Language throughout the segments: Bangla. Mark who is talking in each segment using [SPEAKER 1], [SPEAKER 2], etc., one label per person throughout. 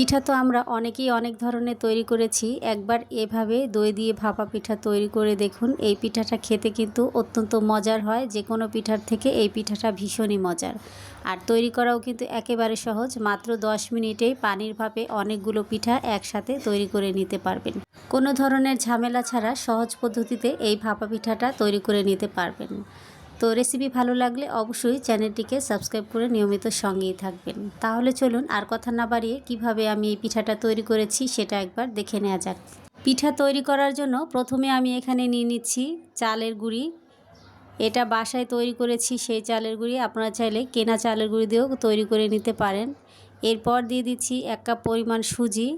[SPEAKER 1] পিঠা তো আমরা অনেকেই অনেক ধরনের তৈরি করেছি। একবার এভাবে দই দিয়ে ভাপা পিঠা তৈরি করে দেখুন, এই পিঠাটা খেতে কিন্তু অত্যন্ত মজার হয়। যে কোনো পিঠার থেকে এই পিঠাটা ভীষণই মজার। আর তৈরি করাও কিন্তু একেবারে সহজ, মাত্র দশ মিনিটেই পানির ভাপে অনেকগুলো পিঠা একসাথে তৈরি করে নিতে পারবেন। কোনো ধরনের ঝামেলা ছাড়া সহজ পদ্ধতিতে এই ভাপা পিঠাটা তৈরি করে নিতে পারবেন। তো রেসিপি ভালো লাগলে অবশ্যই চ্যানেলটিকে সাবস্ক্রাইব করে নিয়মিত সঙ্গেই থাকবেন। তাহলে চলুন আর কথা না বাড়িয়ে কীভাবে আমি এই পিঠাটা তৈরি করেছি সেটা একবার দেখে নেওয়া যাক। পিঠা তৈরি করার জন্য প্রথমে আমি এখানে নিয়ে নিচ্ছি চালের গুঁড়ি। এটা বাসায় তৈরি করেছি সেই চালের গুঁড়ি। আপনারা চাইলে কেনা চালের গুঁড়ি দিয়েও তৈরি করে নিতে পারেন। এরপর দিয়ে দিচ্ছি এক কাপ পরিমাণ সুজি।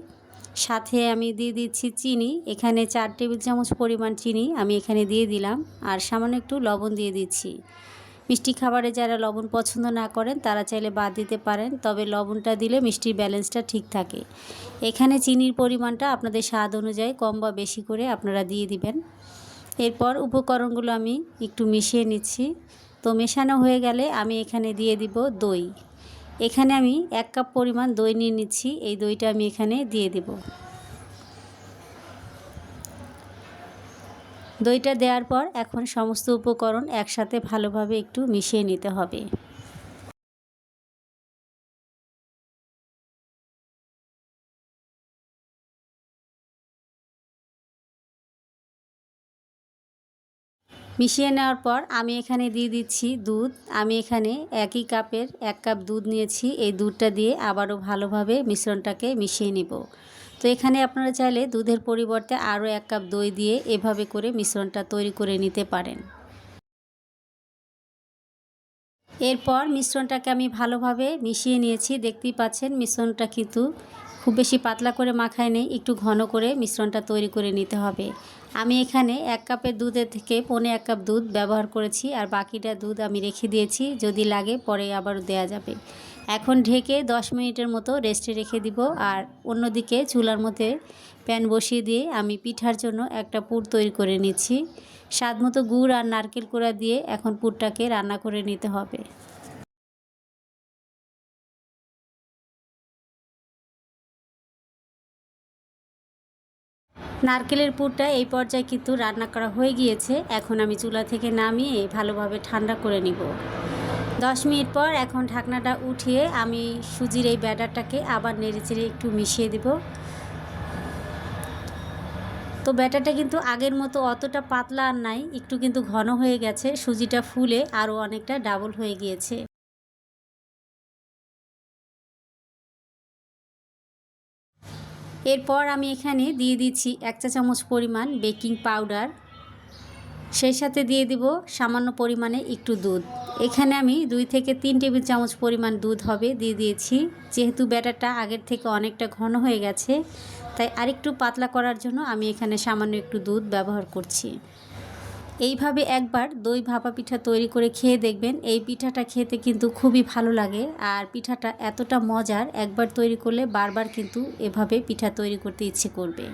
[SPEAKER 1] সাথে আমি দিয়ে দিচ্ছি চিনি। এখানে চার টেবিল চামচ পরিমাণ চিনি আমি এখানে দিয়ে দিলাম। আর সামান্য একটু লবণ দিয়ে দিচ্ছি। মিষ্টি খাবারে যারা লবণ পছন্দ না করেন, তারা চাইলে বাদ দিতে পারেন, তবে লবণটা দিলে মিষ্টির ব্যালেন্সটা ঠিক থাকে। এখানে চিনির পরিমাণটা আপনাদের স্বাদ অনুযায়ী কম বা বেশি করে আপনারা দিয়ে দিবেন। এরপর উপকরণগুলো আমি একটু মিশিয়ে নিচ্ছি। তো মেশানো হয়ে গেলে আমি এখানে দিয়ে দিব দই। এখানে আমি এক কাপ পরিমাণ দই নিয়ে নিচ্ছি। এই দইটা আমি এখানে দিয়ে দেব। দইটা দেওয়ার পর এখন সমস্ত উপকরণ একসাথে ভালোভাবে একটু মিশিয়ে নিতে হবে। মিশিয়ে নেওয়ার পর আমি এখানে দিয়ে দিচ্ছি দুধ। আমি এখানে একই কাপের এক কাপ দুধ নিয়েছি। এই দুধটা দিয়ে আবারও ভালোভাবে মিশ্রণটাকে মিশিয়ে নিব। তো এখানে আপনারা চাইলে দুধের পরিবর্তে আরও এক কাপ দই দিয়ে এভাবে করে মিশ্রণটা তৈরি করে নিতে পারেন। এরপর মিশ্রণটাকে আমি ভালোভাবে মিশিয়ে নিয়েছি। দেখতেই পাচ্ছেন মিশ্রণটা কিন্তু খুব বেশি পাতলা করে মাখায় নেই একটু ঘন করে মিশ্রণটা তৈরি করে নিতে হবে। আমি এখানে এক কাপের দুধের থেকে পনে এক কাপ দুধ ব্যবহার করেছি আর বাকিটা দুধ আমি রেখে দিয়েছি, যদি লাগে পরে আবার দেয়া যাবে। এখন ঢেকে 10 মিনিটের মতো রেস্টে রেখে দিব আর অন্যদিকে চুলার মধ্যে প্যান বসিয়ে দিয়ে আমি পিঠার জন্য একটা পুর তৈরি করে নিচ্ছি। স্বাদ মতো গুড় আর নারকেল কোড়া দিয়ে এখন পুরটাকে রান্না করে নিতে হবে। নারকেলের পুরটা এই পর্যায়ে কিন্তু রান্না করা হয়ে গিয়েছে। এখন আমি চুলা থেকে নামিয়ে ভালোভাবে ঠান্ডা করে নিব। দশ মিনিট পর এখন ঢাকনাটা উঠিয়ে আমি সুজির এই ব্যাটারটাকে আবার নেড়েচেড়ে একটু মিশিয়ে দেব। তো ব্যাটারটা কিন্তু আগের মতো অতটা পাতলা আর নাই, একটু কিন্তু ঘন হয়ে গেছে, সুজিটা ফুলে আরও অনেকটা ডাবল হয়ে গিয়েছে। এরপর আমি এখানে দিয়ে দিচ্ছি এক চা চামচ পরিমাণ বেকিং পাউডার। সেই সাথে দিয়ে দিব সামান্য পরিমাণে একটু দুধ। এখানে আমি দুই থেকে তিন টেবিল চামচ পরিমাণ দুধ হবে দিয়ে দিয়েছি। যেহেতু ব্যাটারটা আগের থেকে অনেকটা ঘন হয়ে গেছে, তাই আরেকটু পাতলা করার জন্য আমি এখানে সামান্য একটু দুধ ব্যবহার করছি। এইভাবে একবার দই ভাপা পিঠা তৈরি করে খেয়ে দেখবেন। এই পিঠাটা খেতে কিন্তু খুবই ভালো লাগে। আর পিঠাটা এতটা মজার, একবার তৈরি করলে বারবার কিন্তু এভাবে পিঠা তৈরি করতে ইচ্ছে করবে।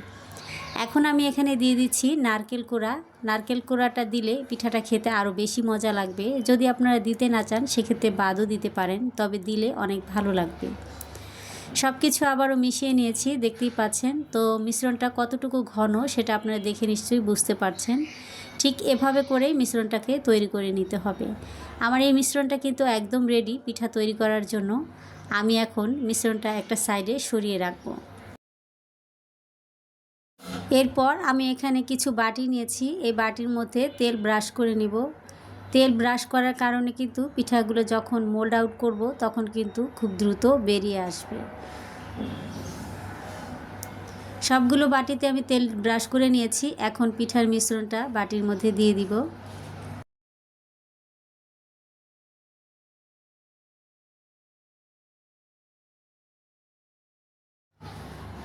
[SPEAKER 1] এখন আমি এখানে দিয়ে দিচ্ছি নারকেল কোড়া। নারকেল কোড়াটা দিলে পিঠাটা খেতে আরও বেশি মজা লাগবে। যদি আপনারা দিতে না চান, সেক্ষেত্রে বাদও দিতে পারেন, তবে দিলে অনেক ভালো লাগবে। সব কিছু আবারও মিশিয়ে নিয়েছি, দেখতেই পাচ্ছেন। তো মিশ্রণটা কতটুকু ঘন সেটা আপনারা দেখে নিশ্চয়ই বুঝতে পারছেন। ঠিক এভাবে করেই মিশ্রণটাকে তৈরি করে নিতে হবে। আমার এই মিশ্রণটা কিন্তু একদম রেডি পিঠা তৈরি করার জন্য। আমি এখন মিশ্রণটা একটা সাইডে সরিয়ে রাখব। এরপর আমি এখানে কিছু বাটি নিয়েছি। এই বাটির মধ্যে তেল ব্রাশ করে নিব। তেল ব্রাশ করার কারণে কিন্তু পিঠাগুলো যখন মোল্ড আউট করব, তখন কিন্তু খুব দ্রুত বেরিয়ে আসবে। সবগুলো বাটিতে আমি তেল ব্রাশ করে নিয়েছি। এখন পিঠার মিশ্রণটা বাটির মধ্যে দিয়ে দিব।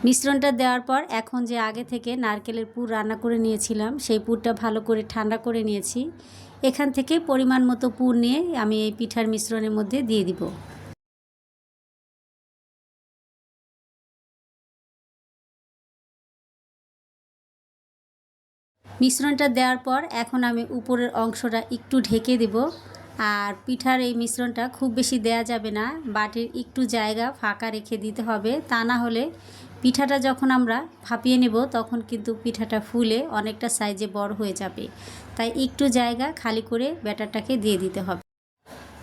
[SPEAKER 1] মিশ্রণটা দেওয়ার পর এখন যে আগে থেকে নারকেলের পুর রান্না করে নিয়েছিলাম, সেই পুরটা ভালো করে ঠান্ডা করে নিয়েছি। এখান থেকে পরিমাণ মতো পুর নিয়ে আমি এই পিঠার মিশ্রণের মধ্যে দিয়ে দিব। মিশ্রণটা দেওয়ার পর এখন আমি উপরের অংশটা একটু ঢেকে দেব। আর পিঠার এই মিশ্রণটা খুব বেশি দেয়া যাবে না, বাটির একটু জায়গা ফাঁকা রেখে দিতে হবে, তা না হলে পিঠাটা যখন আমরা ভাপিয়ে নেব, তখন কিন্তু পিঠাটা ফুলে অনেকটা সাইজে বড় হয়ে যাবে। তাই একটু জায়গা খালি করে ব্যাটারটাকে দিয়ে দিতে হবে।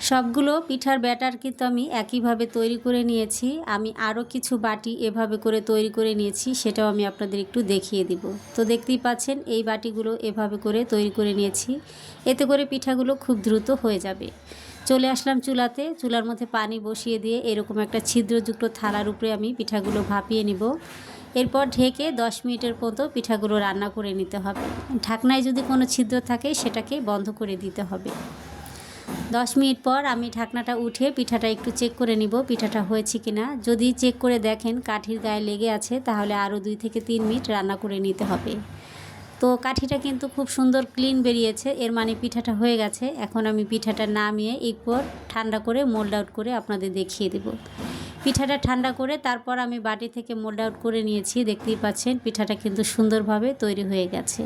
[SPEAKER 1] সবগুলো পিঠার ব্যাটার কিন্তু আমি একইভাবে তৈরি করে নিয়েছি। আমি আরও কিছু বাটি এভাবে করে তৈরি করে নিয়েছি, সেটাও আমি আপনাদের একটু দেখিয়ে দিব। তো দেখতেই পাচ্ছেন, এই বাটিগুলো এভাবে করে তৈরি করে নিয়েছি। এতে করে পিঠাগুলো খুব দ্রুত হয়ে যাবে। চলে আসলাম চুলাতে। চুলার মধ্যে পানি বসিয়ে দিয়ে এরকম একটা ছিদ্রযুক্ত থালার উপরে আমি পিঠাগুলো ভাপিয়ে নিব। এরপর ঢেকে দশ মিনিটের মতো পিঠাগুলো রান্না করে নিতে হবে। ঢাকনায় যদি কোনো ছিদ্র থাকে, সেটাকে বন্ধ করে দিতে হবে। দশ মিনিট পর আমি ঢাকনাটা উঠে পিঠাটা একটু চেক করে নিব, পিঠাটা হয়েছে কি না যদি চেক করে দেখেন কাঠির গায়ে লেগে আছে, তাহলে আরও দুই থেকে তিন মিনিট রান্না করে নিতে হবে। তো কাঠিটা কিন্তু খুব সুন্দর ক্লিন বেরিয়েছে। এর মানে পিঠাটা হয়ে গেছে। এখন আমি পিঠাটা নামিয়ে এরপর ঠান্ডা করে মোল্ড আউট করে আপনাদের দেখিয়ে দেব। পিঠাটা ঠান্ডা করে তারপর আমি বাটি থেকে মোল্ড আউট করে নিয়েছি। দেখতেই পাচ্ছেন, পিঠাটা কিন্তু সুন্দরভাবে তৈরি হয়ে গেছে।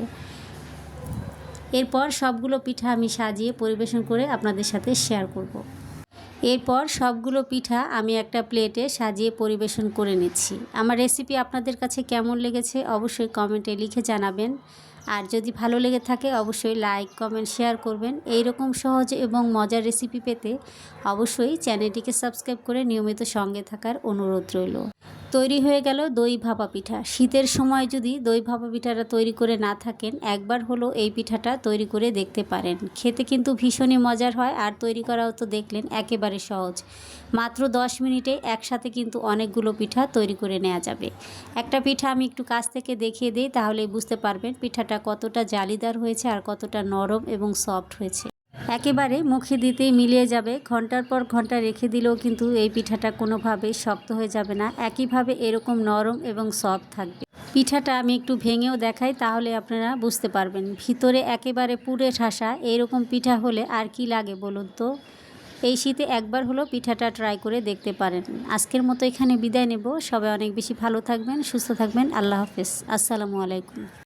[SPEAKER 1] এরপর সবগুলো পিঠা আমি সাজিয়ে পরিবেশন করে আপনাদের সাথে শেয়ার করব। এরপর সবগুলো পিঠা আমি একটা প্লেটে সাজিয়ে পরিবেশন করে নিচ্ছি। আমার রেসিপি আপনাদের কাছে কেমন লেগেছে অবশ্যই কমেন্টে লিখে জানাবেন। আর যদি ভালো লেগে থাকে অবশ্যই লাইক কমেন্ট শেয়ার করবেন। এই রকম সহজ এবং মজার রেসিপি পেতে অবশ্যই চ্যানেলটিকে সাবস্ক্রাইব করে নিয়মিত সঙ্গে থাকার অনুরোধ রইল। তৈরি হয়ে গেল দই ভাপা পিঠা। শীতের সময় যদি দই ভাপা পিঠাটা তৈরি করে না থাকেন, একবার হলো এই পিঠাটা তৈরি করে দেখতে পারেন। খেতে কিন্তু ভীষণই মজার হয়, আর তৈরি করাও তো দেখলেন একেবারে সহজ। মাত্র দশ মিনিটে একসাথে কিন্তু অনেকগুলো পিঠা তৈরি করে নেওয়া যাবে। একটা পিঠা আমি একটু কাছ থেকে দেখিয়ে দিই তাহলে বুঝতে পারবেন পিঠাটা কতটা জালিদার হয়েছে আর কতটা নরম এবং সফট হয়েছে। একেবারে মুখে দিতেই মিলিয়ে যাবে। ঘণ্টার পর ঘণ্টা রেখে দিলেও কিন্তু এই পিঠাটা কোনোভাবেই শক্ত হয়ে যাবে না। একইভাবে এরকম নরম এবং সফট থাকবে। পিঠাটা আমি একটু ভেঙেও দেখাই, তাহলে আপনারা বুঝতে পারবেন। ভিতরে একেবারে পুড়ে ঠাসা এইরকম পিঠা হলে আর কি লাগে বলুন তো? এই শীতে একবার হলো পিঠাটা ট্রাই করে দেখতে পারেন। আজকের মতো এখানে বিদায় নেব। সবাই অনেক বেশি ভালো থাকবেন, সুস্থ থাকবেন। আল্লাহ হাফেজ। আসসালামু আলাইকুম।